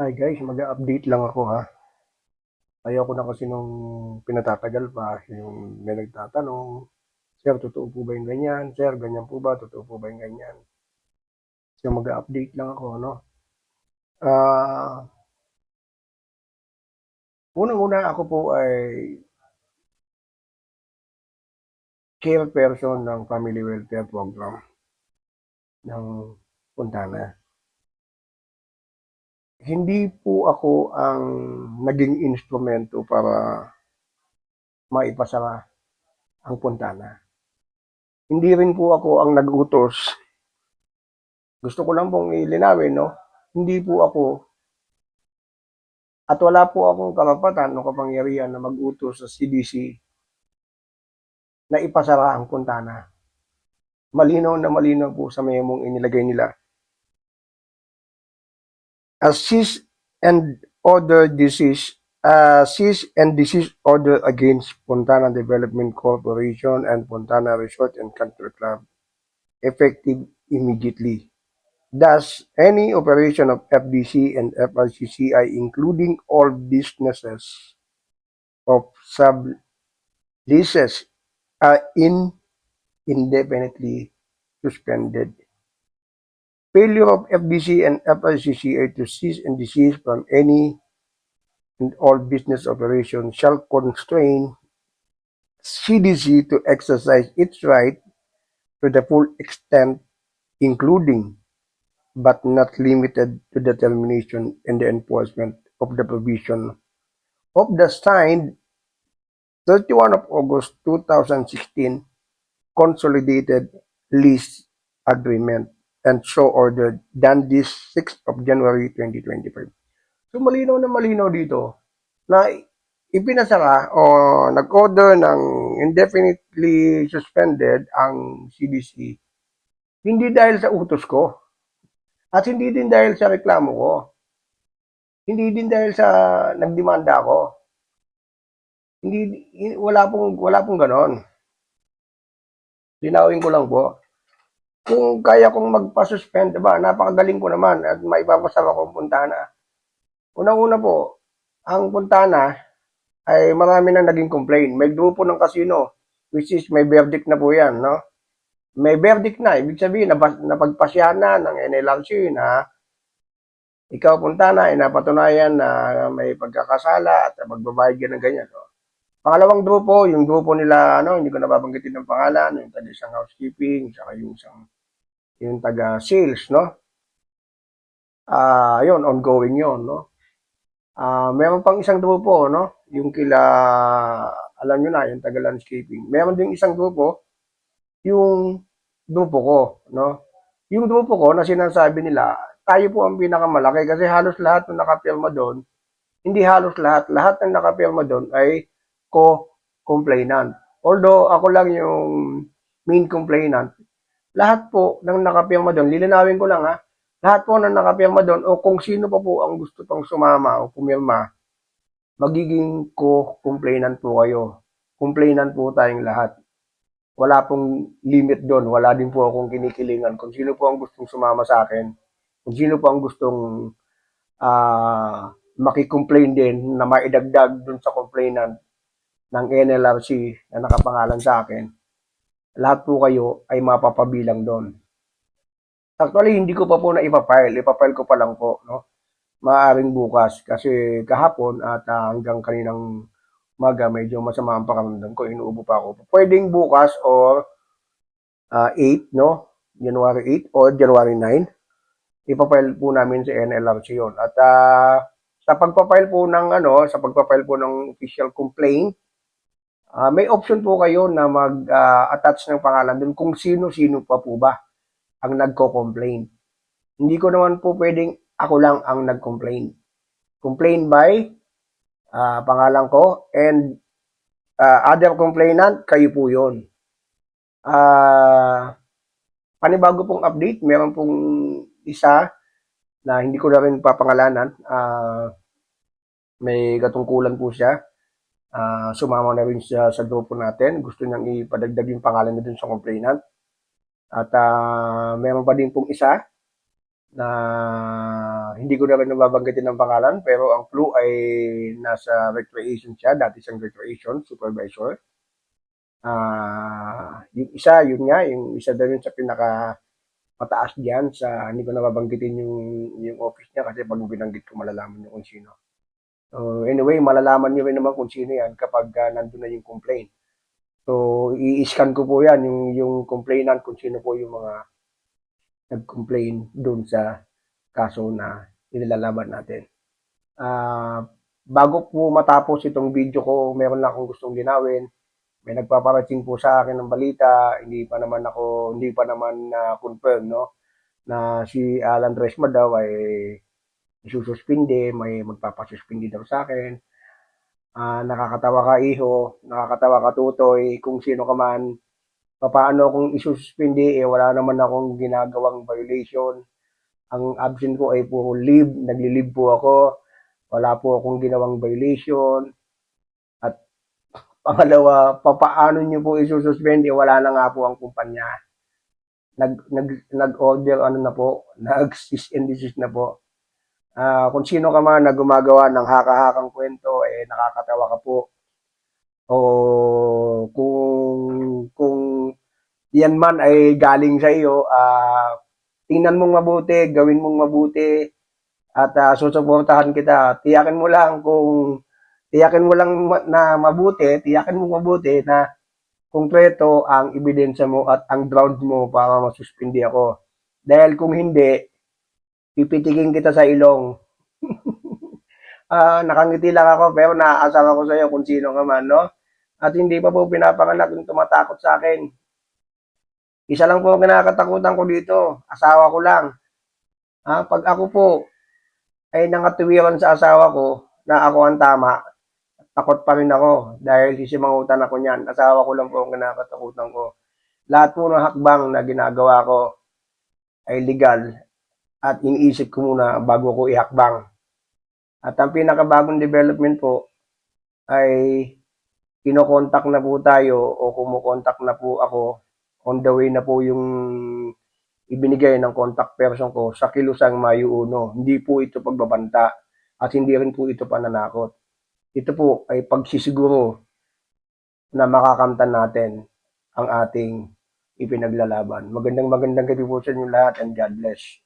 Hi guys, mag-update lang ako ha. Ayoko na kasi nung pinatatagal pa, yung may nagtatanong, Sir, totoo po ba yung ganyan? Sir, ganyan po ba? Totoo po ba yung ganyan? So mag-update lang ako, no? Ah, unang-una ako po ay chairperson ng Family Welfare Program ng Puntana. Hindi po ako ang naging instrumento para maipasara ang Puntana. Hindi rin po ako ang nag-utos. Gusto ko lang pong ilinawin, no? Hindi po ako at wala po akong karapatan o kapangyarihan na mag-utos sa CDC na ipasara ang Puntana. Malinaw na malinaw po sa memong inilagay nila a cease and order disease uh, cease and desist order against Fontana Development Corporation and Fontana Resort and Country Club effective immediately. Thus, any operation of FDC and FRCCI, including all businesses of sub leases, are in indefinitely suspended failure of FDC and FICCA to cease and desist from any and all business operations shall constrain CDC to exercise its right to the full extent, including but not limited to the termination and the enforcement of the provision of the signed 31 of August 2016 consolidated lease agreement and so ordered done this 6th of January 2025. So malinaw na malinaw dito na ipinasara o nag-order ng indefinitely suspended ang CDC hindi dahil sa utos ko at hindi din dahil sa reklamo ko. Hindi din dahil sa nagdemanda ako. Hindi wala pong wala pong ganon. Linawin ko lang po kung kaya kong magpa-suspend, diba, napakagaling ko naman at maipapasama ko ang Puntana. Unang-una po, ang Puntana ay marami nang naging complaint. May grupo ng casino, which is may verdict na po yan, no? May verdict na, ibig sabihin, napagpasyahan na ng NLRC na ikaw Puntana ay napatunayan na may pagkakasala at magbabayad ka ng ganyan. No? Pangalawang grupo, yung grupo nila, ano, hindi ko nababanggitin ng pangalan, yung taga isang housekeeping, saka yung isang, yung taga sales, no? Ah, yun, ongoing yun, no? Ah, meron pang isang grupo, no? Yung kila, alam nyo na, yung taga landscaping. Meron din isang grupo, yung grupo ko, no? Yung grupo ko na sinasabi nila, tayo po ang pinakamalaki kasi halos lahat ng nakapirma doon, hindi halos lahat, lahat ng nakapirma doon ay co-complainant. Although ako lang yung main complainant, lahat po ng nakapirma doon, lilinawin ko lang ha, lahat po ng nakapirma doon o kung sino pa po ang gusto pang sumama o pumirma, magiging co-complainant po kayo. Complainant po tayong lahat. Wala pong limit doon, wala din po akong kinikilingan. Kung sino po ang gustong sumama sa akin, kung sino po ang gustong ah makicomplain din na maidagdag doon sa complainant ng NLRC na nakapangalan sa akin, lahat po kayo ay mapapabilang doon. Actually, hindi ko pa po na ipapile. Ipapile ko pa lang po, no? Maaring bukas kasi kahapon at ah, hanggang kaninang umaga medyo masama ang pakiramdam ko. Inuubo pa ako. Pwedeng bukas or ah, 8, no? January 8 or January 9. Ipapile po namin sa NLRC yon. At ah, sa pagpapile po ng ano, sa pagpapile po ng official complaint, Ah, may option po kayo na mag-attach ng pangalan dun kung sino-sino pa po ba ang nagko-complain. Hindi ko naman po pwedeng ako lang ang nag-complain. Complain by ah, pangalan ko and ah, other complainant, kayo po yun. Ah, panibago pong update, meron pong isa na hindi ko na rin papangalanan. Ah, may katungkulan po siya. Ah, sumama na rin siya sa grupo natin. Gusto niyang ipadagdag yung pangalan niya dun sa complainant. At ah, meron pa din pong isa na hindi ko na rin nababanggitin ng pangalan pero ang clue ay nasa recreation siya, dati siyang recreation supervisor. Ah, yung isa, yun nga, yung isa daw yun sa pinaka mataas diyan sa hindi ko nababanggitin yung yung office niya kasi pag binanggit ko malalaman niyo kung sino. So anyway, malalaman niyo rin naman kung sino yan kapag uh, nandun na yung complaint. So i-scan ko po yan yung yung complainant kung sino po yung mga nag-complain doon sa kaso na nilalaban natin. Ah, bago po matapos itong video ko, meron lang akong gustong linawin. May nagpaparating po sa akin ng balita, hindi pa naman ako, hindi pa naman na confirm, no? Na si Alan Resma daw ay isususpinde, may magpapasuspinde daw sa akin. Ah, nakakatawa ka iho, nakakatawa ka tutoy, kung sino ka man, paano kung isususpinde, eh wala naman akong ginagawang violation. Ang absent ko ay puro leave, nagli-leave po ako, wala po akong ginawang violation. At pangalawa, papaano nyo po isususpend, eh wala na nga po ang kumpanya. Nag, nag, nag-order ano na po, nag-cease and desist na po. Ah, kung sino ka man na gumagawa ng haka-hakang kwento, eh nakakatawa ka po. O kung kung yan man ay galing sa iyo, ah tingnan mong mabuti, gawin mong mabuti at ah, susuportahan kita. Tiyakin mo lang kung tiyakin mo lang na mabuti, tiyakin mo mabuti na konkreto ang ebidensya mo at ang ground mo para masuspindi ako. Dahil kung hindi, pipitikin kita sa ilong. Ah, nakangiti lang ako pero naaasama ko sa iyo kung sino ka man, no? At hindi pa po pinapanganak yung tumatakot sa akin. Isa lang po ang kinakatakutan ko dito, asawa ko lang. Ah, pag ako po ay nangatuwiran sa asawa ko na ako ang tama, takot pa rin ako dahil sisimangutan ako niyan. Asawa ko lang po ang kinakatakutan ko. Lahat po ng hakbang na ginagawa ko ay legal at iniisip ko muna bago ko ihakbang. At ang pinakabagong development po ay kinokontak na po tayo o kumukontak na po ako on the way na po yung ibinigay ng contact person ko sa Kilusang Mayo Uno. Hindi po ito pagbabanta at hindi rin po ito pananakot. Ito po ay pagsisiguro na makakamtan natin ang ating ipinaglalaban. Magandang magandang gabi po sa inyo lahat and God bless.